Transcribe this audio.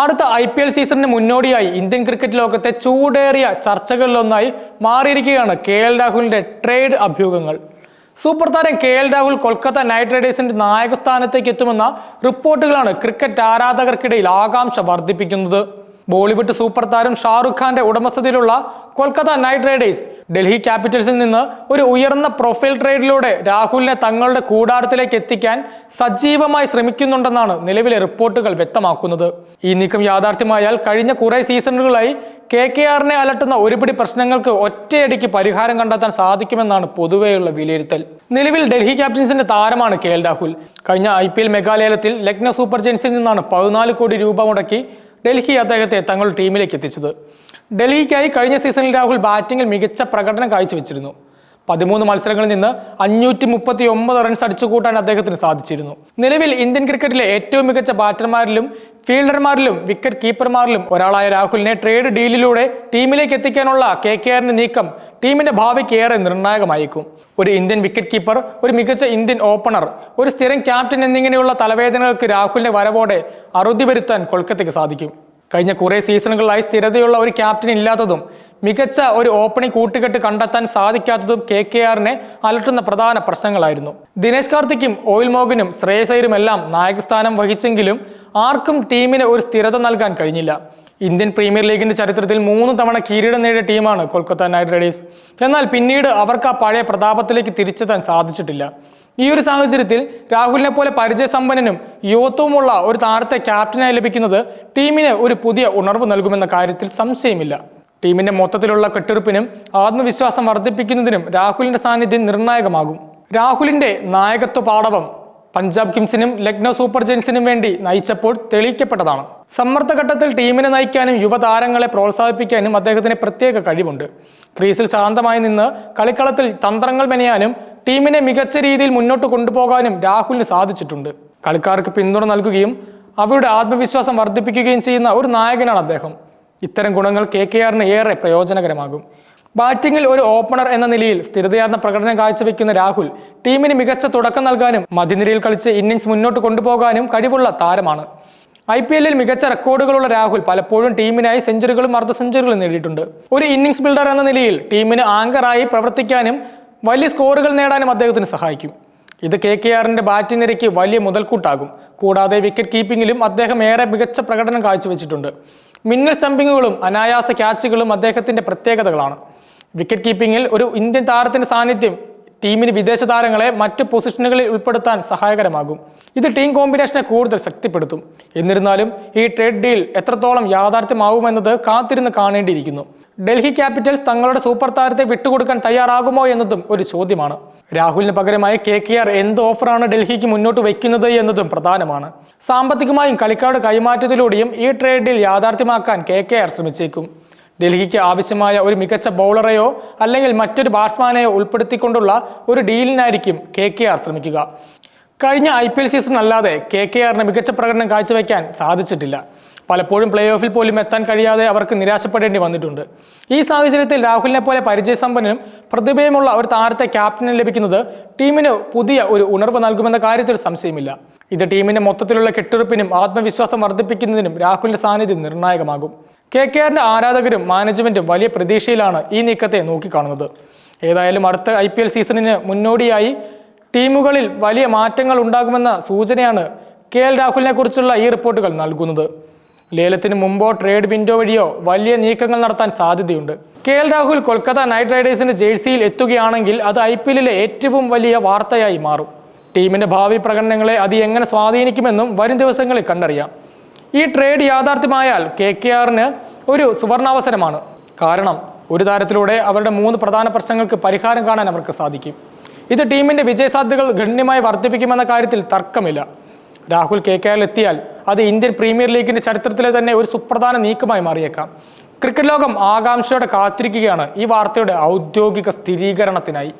അടുത്ത I P L സീസണിന് മുന്നോടിയായി Indian cricket ലോകത്തെ ചൂടേറിയ ചർച്ചകളിലൊന്നായി മാറിയിരിക്കുകയാണ് കെ എൽ രാഹുലിന്റെ ട്രേഡ് അഭ്യൂഹങ്ങൾ. സൂപ്പർ താരം K L Rahul Kolkata knight റൈഡേഴ്സിന്റെ നായക സ്ഥാനത്തേക്ക് എത്തുമെന്ന റിപ്പോർട്ടുകളാണ് ക്രിക്കറ്റ് ആരാധകർക്കിടയിൽ ആകാംക്ഷ വർദ്ധിപ്പിക്കുന്നത്. ബോളിവുഡ് സൂപ്പർ താരം ഷാറുഖ് ഖാന്റെ ഉടമസ്ഥതയിലുള്ള കൊൽക്കത്ത നൈറ്റ് റൈഡേഴ്സ് ഡൽഹി ക്യാപിറ്റൽസിൽ നിന്ന് ഒരു ഉയർന്ന പ്രൊഫൈൽ ട്രേഡിലൂടെ രാഹുലിനെ തങ്ങളുടെ കൂടാരത്തിലേക്ക് എത്തിക്കാൻ സജീവമായി ശ്രമിക്കുന്നുണ്ടെന്നാണ് നിലവിലെ റിപ്പോർട്ടുകൾ വ്യക്തമാക്കുന്നത്. ഈ നീക്കം യാഥാർത്ഥ്യമായാൽ കഴിഞ്ഞ കുറെ സീസണുകളായി കെ കെ ആറിനെ അലട്ടുന്ന ഒരുപിടി പ്രശ്നങ്ങൾക്ക് ഒറ്റയടിക്ക് പരിഹാരം കണ്ടെത്താൻ സാധിക്കുമെന്നാണ് പൊതുവെയുള്ള വിലയിരുത്തൽ. നിലവിൽ ഡൽഹി ക്യാപ്റ്റൻസിന്റെ താരമാണ് കെ എൽ രാഹുൽ. കഴിഞ്ഞ ഐ പി എൽ മെഗാലയത്തിൽ ലക്നൗ സൂപ്പർ ജെയിൻസിൽ നിന്നാണ് പതിനാല് കോടി രൂപ മുടക്കി ഡൽഹി അദ്ദേഹത്തെ തങ്ങളുടെ ടീമിലേക്ക് എത്തിച്ചത്. ഡൽഹിക്കായി കഴിഞ്ഞ സീസണിൽ രാഹുൽ ബാറ്റിംഗിൽ മികച്ച പ്രകടനം കാഴ്ചവെച്ചിരുന്നു. പതിമൂന്ന് മത്സരങ്ങളിൽ നിന്ന് അഞ്ഞൂറ്റി മുപ്പത്തി ഒമ്പത് റൺസ് അടിച്ചുകൂട്ടാൻ അദ്ദേഹത്തിന് സാധിച്ചിരുന്നു. നിലവിൽ ഇന്ത്യൻ ക്രിക്കറ്റിലെ ഏറ്റവും മികച്ച ബാറ്റർമാരിലും ഫീൽഡർമാരിലും വിക്കറ്റ് കീപ്പർമാരിലും ഒരാളായ രാഹുലിനെ ട്രേഡ് ഡീലിലൂടെ ടീമിലേക്ക് എത്തിക്കാനുള്ള കെ കെ ആറിന്റെ നീക്കം ടീമിന്റെ ഭാവിക്ക് ഏറെ നിർണായകമായേക്കും. ഒരു ഇന്ത്യൻ വിക്കറ്റ് കീപ്പർ ഒരു മികച്ച ഇന്ത്യൻ ഓപ്പണർ ഒരു സ്ഥിരം ക്യാപ്റ്റൻ എന്നിങ്ങനെയുള്ള തലവേദനകൾക്ക് രാഹുലിന്റെ വരവോടെ അറുതി വരുത്താൻ കൊൽക്കത്തയ്ക്ക് സാധിക്കും. കഴിഞ്ഞ കുറേ സീസണുകളിലായി സ്ഥിരതയുള്ള ഒരു ക്യാപ്റ്റൻ ഇല്ലാത്തതും മികച്ച ഒരു ഓപ്പണിംഗ് കൂട്ടുകെട്ട് കണ്ടെത്താൻ സാധിക്കാത്തതും കെ കെ ആറിനെ അലട്ടുന്ന പ്രധാന പ്രശ്നങ്ങളായിരുന്നു. ദിനേശ് കാർത്തിക്കും ഓയിൽ മോഗനും ശ്രേയസൈരും എല്ലാം നായകസ്ഥാനം വഹിച്ചെങ്കിലും ആർക്കും ടീമിന് ഒരു സ്ഥിരത നൽകാൻ കഴിഞ്ഞില്ല. ഇന്ത്യൻ പ്രീമിയർ ലീഗിന്റെ ചരിത്രത്തിൽ മൂന്ന് തവണ കിരീടം നേടിയ ടീമാണ് കൊൽക്കത്ത നൈറ്റ് റൈഡേഴ്സ്. എന്നാൽ പിന്നീട് അവർക്ക് ആ പഴയ പ്രതാപത്തിലേക്ക് തിരിച്ചെത്താൻ സാധിച്ചിട്ടില്ല. ഈ ഒരു സാഹചര്യത്തിൽ രാഹുലിനെ പോലെ പരിചയസമ്പന്നനും യുവത്വമുള്ള ഒരു താരത്തെ ക്യാപ്റ്റനായി ലഭിക്കുന്നത് ടീമിന് ഒരു പുതിയ ഉണർവ് നൽകുമെന്ന കാര്യത്തിൽ സംശയമില്ല. ടീമിന്റെ മൊത്തത്തിലുള്ള കെട്ടിറുപ്പിനും ആത്മവിശ്വാസം വർദ്ധിപ്പിക്കുന്നതിനും രാഹുലിന്റെ സാന്നിധ്യം നിർണായകമാകും. രാഹുലിന്റെ നായകത്വ പാടവം പഞ്ചാബ് കിങ്സിനും ലക്നൗ സൂപ്പർ ജയൻസിനും വേണ്ടി നയിച്ചപ്പോൾ തെളിയിക്കപ്പെട്ടതാണ്. സമ്മർദ്ദഘട്ടത്തിൽ ടീമിനെ നയിക്കാനും യുവതാരങ്ങളെ പ്രോത്സാഹിപ്പിക്കാനും അദ്ദേഹത്തിന് പ്രത്യേക കഴിവുണ്ട്. ക്രീസിൽ ശാന്തമായി നിന്ന് കളിക്കളത്തിൽ തന്ത്രങ്ങൾ മെനയാനും ടീമിനെ മികച്ച രീതിയിൽ മുന്നോട്ട് കൊണ്ടുപോകാനും രാഹുലിന് സാധിച്ചിട്ടുണ്ട്. കളിക്കാർക്ക് പിന്തുണ നൽകുകയും അവരുടെ ആത്മവിശ്വാസം വർദ്ധിപ്പിക്കുകയും ചെയ്യുന്ന ഒരു നായകനാണ് അദ്ദേഹം. ഇത്തരം ഗുണങ്ങൾ കെ കെ ആറിന് ഏറെ പ്രയോജനകരമാകും. ബാറ്റിംഗിൽ ഒരു ഓപ്പണർ എന്ന നിലയിൽ സ്ഥിരതയാർന്ന പ്രകടനം കാഴ്ചവെക്കുന്ന രാഹുൽ ടീമിന് മികച്ച തുടക്കം നൽകാനും മധ്യനിരയിൽ കളിച്ച് ഇന്നിംഗ്സ് മുന്നോട്ട് കൊണ്ടുപോകാനും കഴിവുള്ള താരമാണ്. ഐ പി എല്ലിൽ മികച്ച റെക്കോർഡുകളുള്ള രാഹുൽ പലപ്പോഴും ടീമിനായി സെഞ്ചുറികളും അർദ്ധ സെഞ്ചുറികളും നേടിയിട്ടുണ്ട്. ഒരു ഇന്നിംഗ്സ് ബിൽഡർ എന്ന നിലയിൽ ടീമിന് ആങ്കറായി പ്രവർത്തിക്കാനും വലിയ സ്കോറുകൾ നേടാനും അദ്ദേഹത്തിന് സഹായിക്കും. ഇത് കെ കെ ആറിന്റെ ബാറ്റിംഗ് നിരയ്ക്ക് വലിയ മുതൽക്കൂട്ടാകും. കൂടാതെ വിക്കറ്റ് കീപ്പിങ്ങിലും അദ്ദേഹം ഏറെ മികച്ച പ്രകടനം കാഴ്ചവെച്ചിട്ടുണ്ട്. മിന്നൽ സ്റ്റംപിങ്ങുകളും അനായാസ ക്യാച്ചുകളും അദ്ദേഹത്തിന്റെ പ്രത്യേകതകളാണ്. വിക്കറ്റ് കീപ്പിങ്ങിൽ ഒരു ഇന്ത്യൻ താരത്തിന്റെ സാന്നിധ്യം ടീമിന് വിദേശ താരങ്ങളെ മറ്റ് പൊസിഷനുകളിൽ ഉൾപ്പെടുത്താൻ സഹായകരമാകും. ഇത് ടീം കോമ്പിനേഷനെ കൂടുതൽ ശക്തിപ്പെടുത്തും. എന്നിരുന്നാലും ഈ ട്രേഡ് ഡീൽ എത്രത്തോളം യാഥാർത്ഥ്യമാവുമെന്നത് കാത്തിരുന്ന് കാണേണ്ടിയിരിക്കുന്നു. ഡൽഹി ക്യാപിറ്റൽസ് തങ്ങളുടെ സൂപ്പർ താരത്തെ വിട്ടുകൊടുക്കാൻ തയ്യാറാകുമോ എന്നതും ഒരു ചോദ്യമാണ്. രാഹുലിന് പകരമായി കെ കെ ആർ എന്ത് ഓഫറാണ് ഡൽഹിക്ക് മുന്നോട്ട് വയ്ക്കുന്നത് എന്നതും പ്രധാനമാണ്. സാമ്പത്തികമായും കളിക്കാരുടെ കൈമാറ്റത്തിലൂടെയും ഈ ട്രേഡിൽ യാഥാർത്ഥ്യമാക്കാൻ കെ കെ ആർ ശ്രമിച്ചേക്കും. ഡൽഹിക്ക് ആവശ്യമായ ഒരു മികച്ച ബൗളറെയോ അല്ലെങ്കിൽ മറ്റൊരു ബാറ്റ്സ്മാനെയോ ഉൾപ്പെടുത്തിക്കൊണ്ടുള്ള ഒരു ഡീലിനായിരിക്കും കെ കെ ആർ ശ്രമിക്കുക. കഴിഞ്ഞ ഐ പി എൽ സീസൺ അല്ലാതെ കെ കെ ആറിന് മികച്ച പ്രകടനം കാഴ്ചവെക്കാൻ സാധിച്ചിട്ടില്ല. പലപ്പോഴും പ്ലേ ഓഫിൽ പോലും എത്താൻ കഴിയാതെ അവർക്ക് നിരാശപ്പെടേണ്ടി വന്നിട്ടുണ്ട്. ഈ സാഹചര്യത്തിൽ രാഹുലിനെ പോലെ പരിചയസമ്പന്നനും പ്രതിഭയുമുള്ള ഒരു താരത്തെ ക്യാപ്റ്റന് ലഭിക്കുന്നത് ടീമിന് പുതിയ ഒരു ഉണർവ് നൽകുമെന്ന കാര്യത്തിൽ സംശയമില്ല. ഇത് ടീമിന്റെ മൊത്തത്തിലുള്ള കെട്ടുറപ്പിനും ആത്മവിശ്വാസം വർദ്ധിപ്പിക്കുന്നതിനും രാഹുലിന്റെ സാന്നിധ്യം നിർണായകമാകും. കെ കെ ആറിന്റെ ആരാധകരും മാനേജ്മെന്റും വലിയ പ്രതീക്ഷയിലാണ് ഈ നീക്കത്തെ നോക്കിക്കാണുന്നത്. ഏതായാലും അടുത്ത ഐ പി എൽ സീസണിന് മുന്നോടിയായി ടീമുകളിൽ വലിയ മാറ്റങ്ങൾ ഉണ്ടാകുമെന്ന സൂചനയാണ് കെ എൽ രാഹുലിനെ കുറിച്ചുള്ള ഈ റിപ്പോർട്ടുകൾ നൽകുന്നത്. ലേലത്തിന് മുമ്പോ ട്രേഡ് വിൻഡോ വഴിയോ വലിയ നീക്കങ്ങൾ നടത്താൻ സാധ്യതയുണ്ട്. K L Rahul Kolkata knight റൈഡേഴ്സിന്റെ ജേഴ്സിയിൽ എത്തുകയാണെങ്കിൽ അത് ഐ പി എല്ലിലെ ഏറ്റവും വലിയ വാർത്തയായി മാറും. ടീമിന്റെ ഭാവി പ്രകടനങ്ങളെ അത് എങ്ങനെ സ്വാധീനിക്കുമെന്നും വരും ദിവസങ്ങളിൽ കണ്ടറിയാം. ഈ ട്രേഡ് യാഥാർത്ഥ്യമായാൽ കെ കെ ആറിന് ഒരു സുവർണാവസരമാണ്. കാരണം ഒരു താരത്തിലൂടെ അവരുടെ മൂന്ന് പ്രധാന പ്രശ്നങ്ങൾക്ക് പരിഹാരം കാണാൻ അവർക്ക് സാധിക്കും. ഇത് ടീമിന്റെ വിജയസാധ്യതകൾ ഗണ്യമായി വർദ്ധിപ്പിക്കുമെന്ന കാര്യത്തിൽ തർക്കമില്ല. രാഹുൽ കെ കെ ആറിൽ എത്തിയാൽ അത് ഇന്ത്യൻ പ്രീമിയർ ലീഗിന്റെ ചരിത്രത്തിലെ തന്നെ ഒരു സുപ്രധാന നീക്കമായി മാറിയേക്കാം. ക്രിക്കറ്റ് ലോകം ആകാംക്ഷയോടെ കാത്തിരിക്കുകയാണ് ഈ വാർത്തയുടെ ഔദ്യോഗിക സ്ഥിരീകരണത്തിനായി.